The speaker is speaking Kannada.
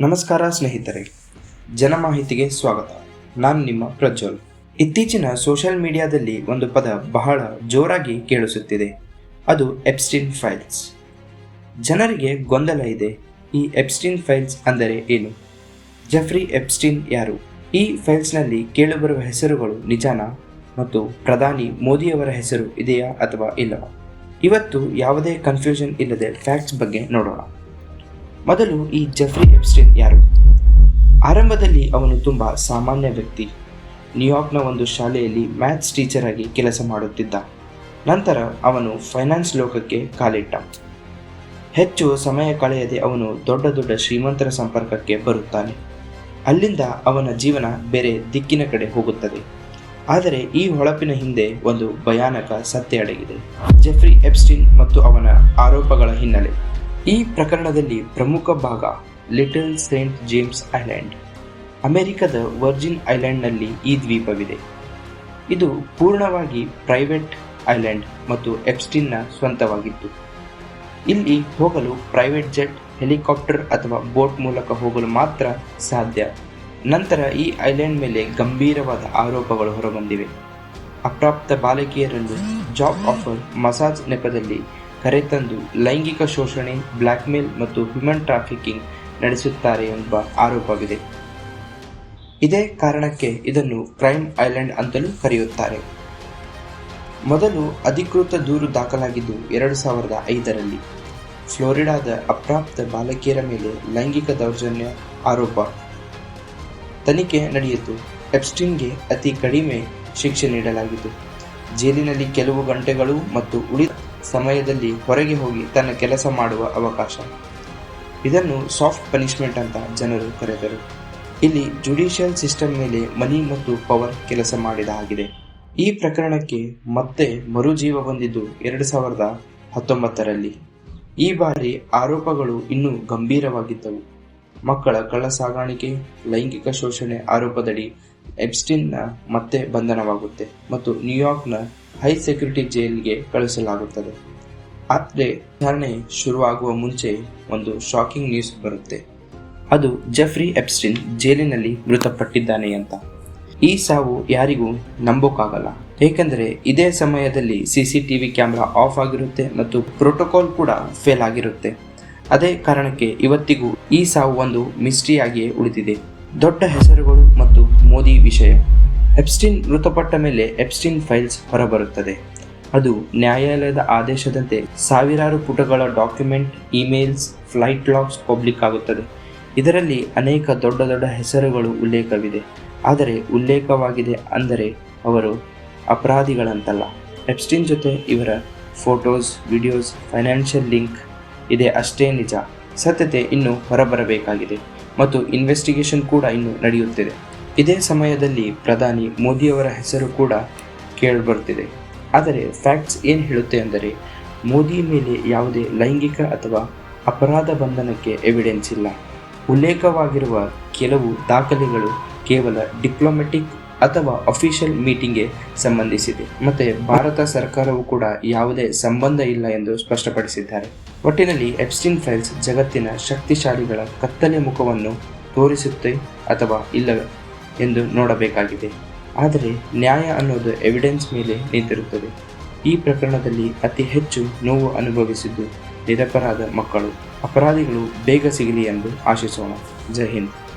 ನಮಸ್ಕಾರ ಸ್ನೇಹಿತರೆ, ಜನಮಾಹಿತಿಗೆ ಸ್ವಾಗತ. ನಾನು ನಿಮ್ಮ ಪ್ರಜ್ವಲ್. ಇತ್ತೀಚಿನ ಸೋಷಿಯಲ್ ಮೀಡಿಯಾದಲ್ಲಿ ಒಂದು ಪದ ಬಹಳ ಜೋರಾಗಿ ಕೇಳಿಸುತ್ತಿದೆ. ಅದು ಎಪ್ಸ್ಟಿನ್ ಫೈಲ್ಸ್. ಜನರಿಗೆ ಗೊಂದಲ ಇದೆ. ಈ ಎಪ್ಸ್ಟಿನ್ ಫೈಲ್ಸ್ ಅಂದರೆ ಏನು? ಜೆಫ್ರಿ ಎಪ್ಸ್ಟಿನ್ ಯಾರು? ಈ ಫೈಲ್ಸ್ನಲ್ಲಿ ಕೇಳಿಬರುವ ಹೆಸರುಗಳು ನಿಜಾನಾ? ಮತ್ತು ಪ್ರಧಾನಿ ಮೋದಿಯವರ ಹೆಸರು ಇದೆಯಾ ಅಥವಾ ಇಲ್ಲವಾ ಇವತ್ತು ಯಾವುದೇ ಕನ್ಫ್ಯೂಷನ್ ಇಲ್ಲದೆ ಫ್ಯಾಕ್ಟ್ಸ್ ಬಗ್ಗೆ ನೋಡೋಣ. ಮೊದಲು ಈ ಜೆಫ್ರಿ ಎಪ್ಸ್ಟಿನ್ ಯಾರು? ಆರಂಭದಲ್ಲಿ ಅವನು ತುಂಬ ಸಾಮಾನ್ಯ ವ್ಯಕ್ತಿ. ನ್ಯೂಯಾರ್ಕ್ನ ಒಂದು ಶಾಲೆಯಲ್ಲಿ ಮ್ಯಾಥ್ಸ್ ಟೀಚರ್ ಆಗಿ ಕೆಲಸ ಮಾಡುತ್ತಿದ್ದ. ನಂತರ ಅವನು ಫೈನಾನ್ಸ್ ಲೋಕಕ್ಕೆ ಕಾಲಿಟ್ಟ. ಹೆಚ್ಚು ಸಮಯ ಕಳೆಯದೆ ಅವನು ದೊಡ್ಡ ದೊಡ್ಡ ಶ್ರೀಮಂತರ ಸಂಪರ್ಕಕ್ಕೆ ಬರುತ್ತಾನೆ. ಅಲ್ಲಿಂದ ಅವನ ಜೀವನ ಬೇರೆ ದಿಕ್ಕಿನ ಕಡೆ ಹೋಗುತ್ತದೆ. ಆದರೆ ಈ ಹೊಳಪಿನ ಹಿಂದೆ ಒಂದು ಭಯಾನಕ ಸತ್ಯ ಅಡಗಿದೆ. ಜೆಫ್ರಿ ಎಪ್ಸ್ಟಿನ್ ಮತ್ತು ಅವನ ಆರೋಪಗಳ ಹಿನ್ನೆಲೆ. ಈ ಪ್ರಕರಣದಲ್ಲಿ ಪ್ರಮುಖ ಭಾಗ ಲಿಟಲ್ ಸೇಂಟ್ ಜೇಮ್ಸ್ ಐಲ್ಯಾಂಡ್ ಅಮೆರಿಕದ ವರ್ಜಿನ್ ಐಲ್ಯಾಂಡ್ನಲ್ಲಿ ಈ ದ್ವೀಪವಿದೆ. ಇದು ಪೂರ್ಣವಾಗಿ ಪ್ರೈವೇಟ್ ಐಲ್ಯಾಂಡ್ ಮತ್ತು ಎಪ್ಸ್ಟಿನ್ನ ಸ್ವಂತವಾಗಿತ್ತು. ಇಲ್ಲಿ ಹೋಗಲು ಪ್ರೈವೇಟ್ ಜೆಟ್ ಹೆಲಿಕಾಪ್ಟರ್ ಅಥವಾ ಬೋಟ್ ಮೂಲಕ ಹೋಗಲು ಮಾತ್ರ ಸಾಧ್ಯ. ನಂತರ ಈ ಐಲ್ಯಾಂಡ್ ಮೇಲೆ ಗಂಭೀರವಾದ ಆರೋಪಗಳು ಹೊರಬಂದಿವೆ. ಅಪ್ರಾಪ್ತ ಬಾಲಕಿಯರನ್ನು ಜಾಬ್ ಆಫರ್ ಮಸಾಜ್ ನೆಪದಲ್ಲಿ ಕರೆತಂದು ಲೈಂಗಿಕ ಶೋಷಣೆ, ಬ್ಲ್ಯಾಕ್ಮೇಲ್ ಮತ್ತು ಹ್ಯೂಮನ್ ಟ್ರಾಫಿಕಿಂಗ್ ನಡೆಸುತ್ತಾರೆ ಎಂಬ ಆರೋಪವಿದೆ. ಇದೇ ಕಾರಣಕ್ಕೆ ಇದನ್ನು ಕ್ರೈಮ್ ಐಲ್ಯಾಂಡ್ ಅಂತಲೂ ಕರೆಯುತ್ತಾರೆ. ಮೊದಲು ಅಧಿಕೃತ ದೂರು ದಾಖಲಾಗಿದ್ದು ಎರಡು ಸಾವಿರದ ಐದರಲ್ಲಿ. ಫ್ಲೋರಿಡಾದ ಅಪ್ರಾಪ್ತ ಬಾಲಕಿಯರ ಮೇಲೆ ಲೈಂಗಿಕ ದೌರ್ಜನ್ಯ ಆರೋಪ. ತನಿಖೆ ನಡೆಯಿತು. ಎಪ್ಸ್ಟಿನ್ಗೆ ಅತಿ ಕಡಿಮೆ ಶಿಕ್ಷೆ ನೀಡಲಾಗಿತ್ತು. ಜೈಲಿನಲ್ಲಿ ಕೆಲವು ಗಂಟೆಗಳು ಮತ್ತು ಉಳಿದ ಸಮಯದಲ್ಲಿ ಹೊರಗೆ ಹೋಗಿ ತನ್ನ ಕೆಲಸ ಮಾಡುವ ಅವಕಾಶ. ಇದನ್ನು ಸಾಫ್ಟ್ ಪನಿಷ್ಮೆಂಟ್ ಅಂತ ಜನರು ಕರೆದರು. ಇಲ್ಲಿ ಜುಡಿಷಿಯಲ್ ಸಿಸ್ಟಮ್ ಮೇಲೆ ಮನಿ ಮತ್ತು ಪವರ್ ಕೆಲಸ ಮಾಡಿದ ಹಾಗಿದೆ. ಈ ಪ್ರಕರಣಕ್ಕೆ ಮತ್ತೆ ಮರುಜೀವ ಬಂದಿದ್ದು ಎರಡು ಸಾವಿರದ ಹತ್ತೊಂಬತ್ತರಲ್ಲಿ. ಈ ಬಾರಿ ಆರೋಪಗಳು ಇನ್ನೂ ಗಂಭೀರವಾಗಿದ್ದವು. ಮಕ್ಕಳ ಕಳ್ಳ ಸಾಗಾಣಿಕೆ ಲೈಂಗಿಕ ಶೋಷಣೆ ಆರೋಪದಡಿ ಎಬ್ಸ್ಟಿನ್ನ ಮತ್ತೆ ಬಂಧನವಾಗುತ್ತೆ ಮತ್ತು ನ್ಯೂಯಾರ್ಕ್ನ ಹೈ ಸೆಕ್ಯೂರಿಟಿ ಜೈಲ್ಗೆ ಕಳಿಸಲಾಗುತ್ತದೆ ಆದರೆ ವಿಚಾರಣೆ ಶುರುವಾಗುವ ಮುಂಚೆ ಒಂದು ಶಾಕಿಂಗ್ ನ್ಯೂಸ್ ಬರುತ್ತೆ. ಅದು ಜೆಫ್ರಿ ಎಪ್ಸ್ಟಿನ್ ಜೈಲಿನಲ್ಲಿ ಮೃತಪಟ್ಟಿದ್ದಾನೆ ಅಂತ. ಈ ಸಾವು ಯಾರಿಗೂ ನಂಬೋಕ್ಕಾಗಲ್ಲ ಏಕೆಂದರೆ ಇದೇ ಸಮಯದಲ್ಲಿ ಸಿಸಿಟಿವಿ ಕ್ಯಾಮ್ರಾ ಆಫ್ ಆಗಿರುತ್ತೆ ಮತ್ತು ಪ್ರೋಟೋಕಾಲ್ ಕೂಡ ಫೇಲ್ ಆಗಿರುತ್ತೆ. ಅದೇ ಕಾರಣಕ್ಕೆ ಇವತ್ತಿಗೂ ಈ ಸಾವು ಒಂದು ಮಿಸ್ಟ್ರಿಯಾಗಿಯೇ ಉಳಿದಿದೆ. ದೊಡ್ಡ ಹೆಸರುಗಳು ಮತ್ತು ಮೋದಿ ವಿಷಯ. ಎಪ್ಸ್ಟಿನ್ ಮೃತಪಟ್ಟ ಮೇಲೆ ಎಪ್ಸ್ಟಿನ್ ಫೈಲ್ಸ್ ಹೊರಬರುತ್ತದೆ. ಅದು ನ್ಯಾಯಾಲಯದ ಆದೇಶದಂತೆ ಸಾವಿರಾರು ಪುಟಗಳ document, emails, flight logs public ಆಗುತ್ತದೆ. ಇದರಲ್ಲಿ ಅನೇಕ ದೊಡ್ಡ ದೊಡ್ಡ ಹೆಸರುಗಳು ಉಲ್ಲೇಖವಿದೆ. ಆದರೆ ಉಲ್ಲೇಖವಾಗಿದೆ ಅಂದರೆ ಅವರು ಅಪರಾಧಿಗಳಂತಲ್ಲ. ಎಪ್ಸ್ಟಿನ್ ಜೊತೆ ಇವರ ಫೋಟೋಸ್, ವಿಡಿಯೋಸ್, ಫೈನಾನ್ಷಿಯಲ್ ಲಿಂಕ್ ಇದೆ ಅಷ್ಟೇ ನಿಜ. ಸತ್ಯತೆ ಇನ್ನೂ ಹೊರಬರಬೇಕಾಗಿದೆ. ಮತ್ತು ಇನ್ವೆಸ್ಟಿಗೇಷನ್ ಕೂಡ ಇನ್ನು ನಡೆಯುತ್ತಿದೆ. ಇದೇ ಸಮಯದಲ್ಲಿ ಪ್ರಧಾನಿ ಮೋದಿಯವರ ಹೆಸರು ಕೂಡ ಕೇಳಿಬರುತ್ತಿದೆ ಆದರೆ ಫ್ಯಾಕ್ಟ್ಸ್ ಏನು ಹೇಳುತ್ತೆ ಅಂದರೆ, ಮೋದಿ ಮೇಲೆ ಯಾವುದೇ ಲೈಂಗಿಕ ಅಥವಾ ಅಪರಾಧ ಬಂಧನಕ್ಕೆ ಎವಿಡೆನ್ಸ್ ಇಲ್ಲ. ಉಲ್ಲೇಖವಾಗಿರುವ ಕೆಲವು ದಾಖಲೆಗಳು ಕೇವಲ ಡಿಪ್ಲೊಮೆಟಿಕ್ ಅಥವಾ ಅಫಿಷಿಯಲ್ ಮೀಟಿಂಗ್ಗೆ ಸಂಬಂಧಿಸಿದೆ. ಮತ್ತೆ ಭಾರತ ಸರ್ಕಾರವು ಕೂಡ ಯಾವುದೇ ಸಂಬಂಧ ಇಲ್ಲ ಎಂದು ಸ್ಪಷ್ಟಪಡಿಸಿದ್ದಾರೆ. ಒಟ್ಟಿನಲ್ಲಿ ಎಪ್ಸ್ಟಿನ್ ಫೈಲ್ಸ್ ಜಗತ್ತಿನ ಶಕ್ತಿಶಾಲಿಗಳ ಕತ್ತಲೆ ಮುಖವನ್ನು ತೋರಿಸುತ್ತೆ ಅಥವಾ ಇಲ್ಲ ಎಂದು ನೋಡಬೇಕಾಗಿದೆ. ಆದರೆ ನ್ಯಾಯ ಅನ್ನೋದು ಎವಿಡೆನ್ಸ್ ಮೇಲೆ ನಿಂತಿರುತ್ತದೆ. ಈ ಪ್ರಕರಣದಲ್ಲಿ ಅತಿ ಹೆಚ್ಚು ನೋವು ಅನುಭವಿಸಿದ್ದು ನಿರಪರಾಧ ಮಕ್ಕಳು. ಅಪರಾಧಿಗಳು ಬೇಗ ಸಿಗಲಿ ಎಂದು ಆಶಿಸೋಣ. ಜೈ ಹಿಂದ್.